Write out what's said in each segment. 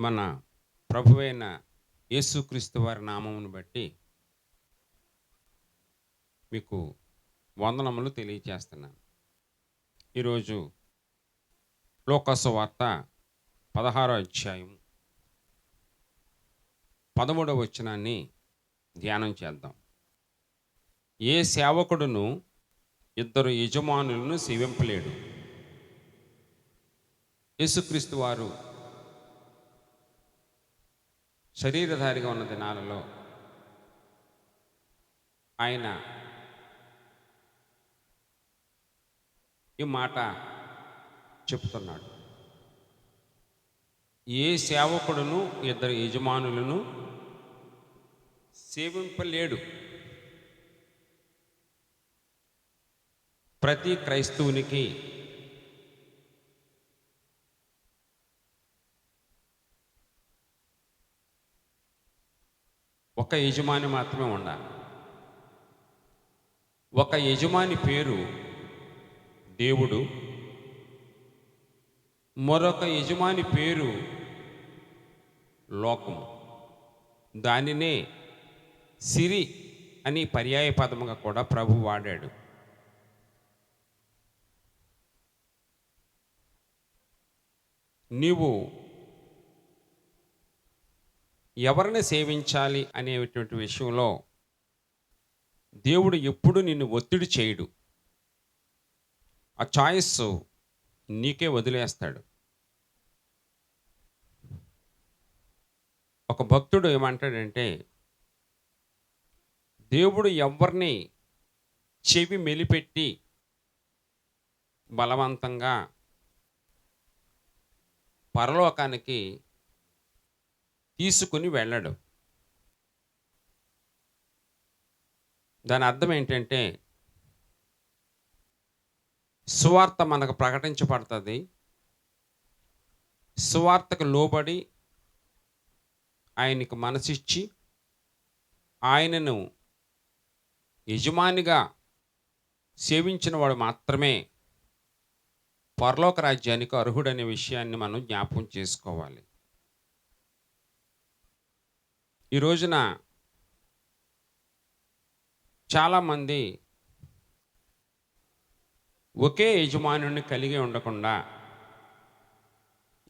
మన ప్రభువైన యేసుక్రీస్తు వారి నామమును బట్టి మీకు వందనములు తెలియచేస్తున్నాను. ఈరోజు లోకసు వార్త పదహారో అధ్యాయం పదమూడవ వచనాన్ని ధ్యానం చేద్దాం. ఏ సేవకుడును ఇద్దరు యజమానులను సేవింపలేడు. యేసుక్రీస్తు వారు శరీరధారిగా ఉన్న దినాలలో ఆయన ఈ మాట చెప్తున్నాడు. ఏ సేవకుడును ఇద్దరు యజమానులను సేవింపలేడు. ప్రతి క్రైస్తవునికి ఒక యజమాని మాత్రమే ఉండాలి. ఒక యజమాని పేరు దేవుడు. మరొక యజమాని పేరు లోకము దానినే సిరి అని పర్యాయ పదముగా కూడా ప్రభు వాడాడు. నీవు ఎవరిని సేవించాలి అనేటువంటి విషయంలో దేవుడు ఎప్పుడు నిన్ను ఒత్తిడి చేయడు. ఆ చాయిస్ నీకే వదిలేస్తాడు. ఒక భక్తుడు ఏమంటాడంటే దేవుడు ఎవరిని చెవి మెలిపెట్టి బలవంతంగా పరలోకానికి తీసుకుని వెళ్ళడు. దాని అర్థం ఏంటంటే సువార్త మనకు ప్రకటించబడుతుంది. సువార్తకు లోబడి ఆయనకు మనసిచ్చి ఆయనను యజమానిగా సేవించిన వాడు మాత్రమే పరలోక రాజ్యానికి అర్హుడనే విషయాన్ని మనం జ్ఞాపకం చేసుకోవాలి. ఈ రోజున చాలామంది ఒకే యజమానుని కలిగి ఉండకుండా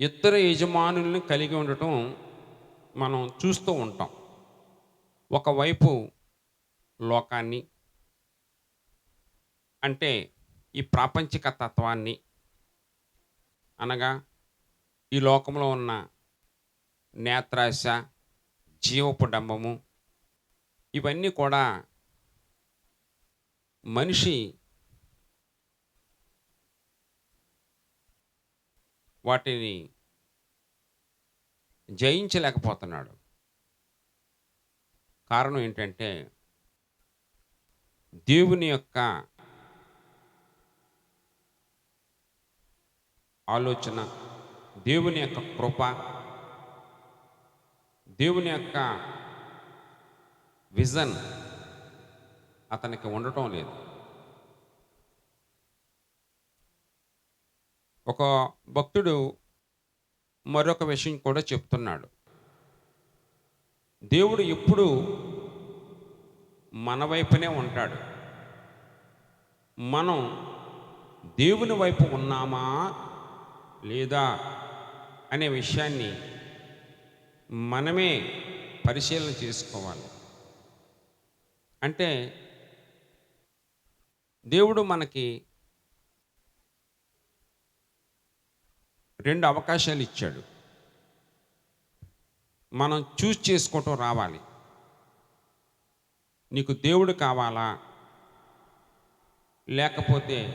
ఇద్దరు యజమానుల్ని కలిగి ఉండటం మనం చూస్తూ ఉంటాం. ఒకవైపు లోకాన్ని అంటే ఈ ప్రాపంచిక తత్వాన్ని అనగా ఈ లోకంలో ఉన్న నేత్రాశ జీవపు డంబము. ఇవన్నీ కూడా మనిషి వాటిని జయించలేకపోతున్నాడు. కారణం ఏంటంటే దేవుని యొక్క ఆలోచన దేవుని యొక్క కృప దేవుని యొక్క విజన్ అతనికి ఉండటం లేదు. ఒక భక్తుడు మరొక విషయం కూడా చెప్తున్నాడు. దేవుడు ఎప్పుడు మన వైపునే ఉంటాడు. మనం దేవుని వైపు ఉన్నామా లేదా అనే విషయాన్ని మనమే పరిశీలన చేసుకోవాలి. అంటే దేవుడు మనకి రెండు అవకాశాలు ఇచ్చాడు. మనం చూస్ చేసుకోవటం రావాలి. నీకు దేవుడు కావాలా? లేకపోతే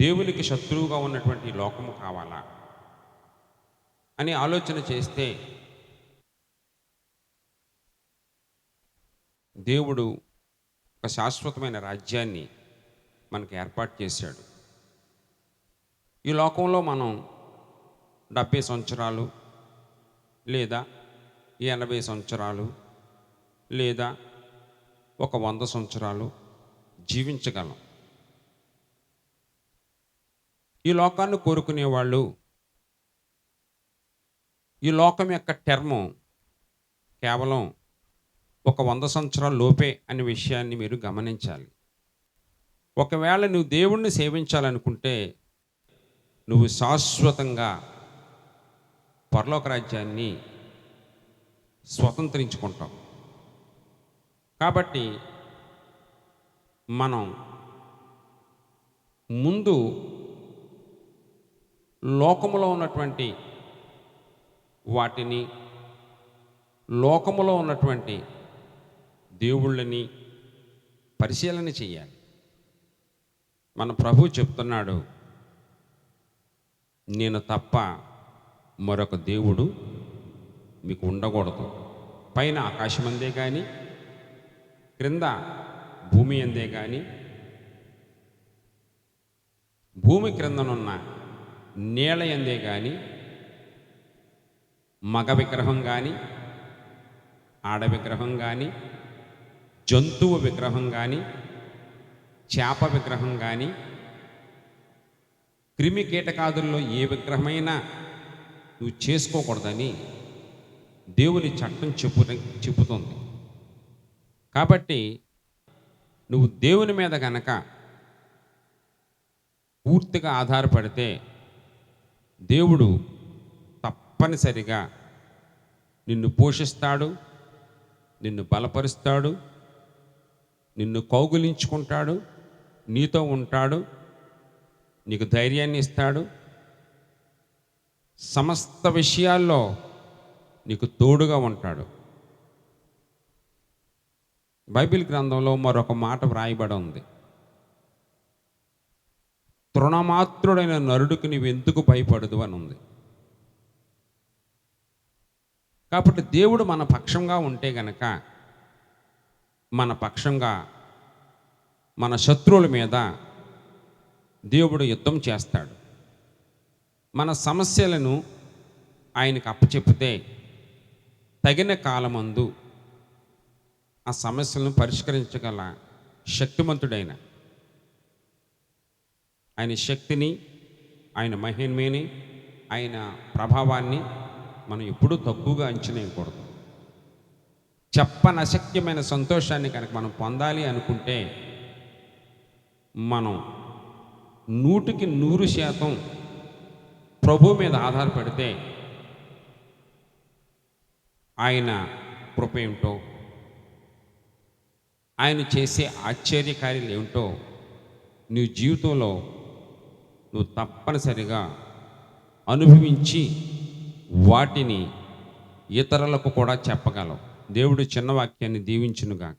దేవునికి శత్రువుగా ఉన్నటువంటి లోకము కావాలా? అని ఆలోచన చేస్తే దేవుడు ఒక శాశ్వతమైన రాజ్యాన్ని మనకు ఏర్పాటు చేశాడు. ఈ లోకంలో మనం డెబ్బై సంవత్సరాలు లేదా ఎనభై సంవత్సరాలు లేదా ఒక వంద సంవత్సరాలు జీవించగలం. ఈ లోకాన్ని కోరుకునే వాళ్ళు ఈ లోకం యొక్క టర్మ్ కేవలం ఒక వంద సంవత్సరాల లోపే అనే విషయాన్ని మీరు గమనించాలి. ఒకవేళ నువ్వు దేవుణ్ణి సేవించాలనుకుంటే నువ్వు శాశ్వతంగా పరలోక రాజ్యాన్ని స్వతంత్రించుకుంటావు. కాబట్టి మనం ముందు లోకములో ఉన్నటువంటి వాటిని లోకములో ఉన్నటువంటి దేవుళ్ళని పరిశీలన చేయాలి. మన ప్రభు చెప్తున్నాడు నేను తప్ప మరొక దేవుడు మీకు ఉండకూడదు. పైన ఆకాశం అందే కానీ క్రింద భూమి అందే కానీ భూమి క్రిందనున్న నీళ్ళ ఎందే కానీ మగ విగ్రహం కానీ ఆడ విగ్రహం కానీ జంతువు విగ్రహం కానీ చేప విగ్రహం కానీ క్రిమి కీటకాదుల్లో ఏ విగ్రహమైనా నువ్వు చేసుకోకూడదని దేవుని చట్టం చెప్పు చెబుతుంది. కాబట్టి నువ్వు దేవుని మీద గనక పూర్తిగా ఆధారపడితే దేవుడు తప్పనిసరిగా నిన్ను పోషిస్తాడు నిన్ను బలపరుస్తాడు నిన్ను కౌగులించుకుంటాడు నీతో ఉంటాడు నీకు ధైర్యాన్ని ఇస్తాడు. సమస్త విషయాల్లో నీకు తోడుగా ఉంటాడు. బైబిల్ గ్రంథంలో మరొక మాట వ్రాయబడి ఉంది. తృణమాత్రుడైన నరుడికి నీవు ఎందుకు భయపడదు అని ఉంది. కాబట్టి దేవుడు మన పక్షంగా ఉంటే గనక మన పక్షంగా మన శత్రువుల మీద దేవుడు యుద్ధం చేస్తాడు. మన సమస్యలను ఆయనకు అప్పచెప్పితే తగిన కాలమందు ఆ సమస్యలను పరిష్కరించగల శక్తిమంతుడైన ఆయన శక్తిని ఆయన మహిమని ఆయన ప్రభావాన్ని మనం ఎప్పుడూ తక్కువగా అంచనా వేయకూడదు. చెప్పనశక్యమైన సంతోషాన్ని కనుక మనం పొందాలి అనుకుంటే మనం నూటికి నూరు శాతం ప్రభు మీద ఆధారపడితే ఆయన కృప ఏమిటో ఆయన చేసే ఆశ్చర్యకార్యాలు ఏమిటో నీ జీవితంలో నువ్వు తప్పనిసరిగా అనుభవించి వాటిని ఇతరులకు కూడా చెప్పగలవు. దేవుడు చిన్న వాక్యాన్ని దీవించునుగాక.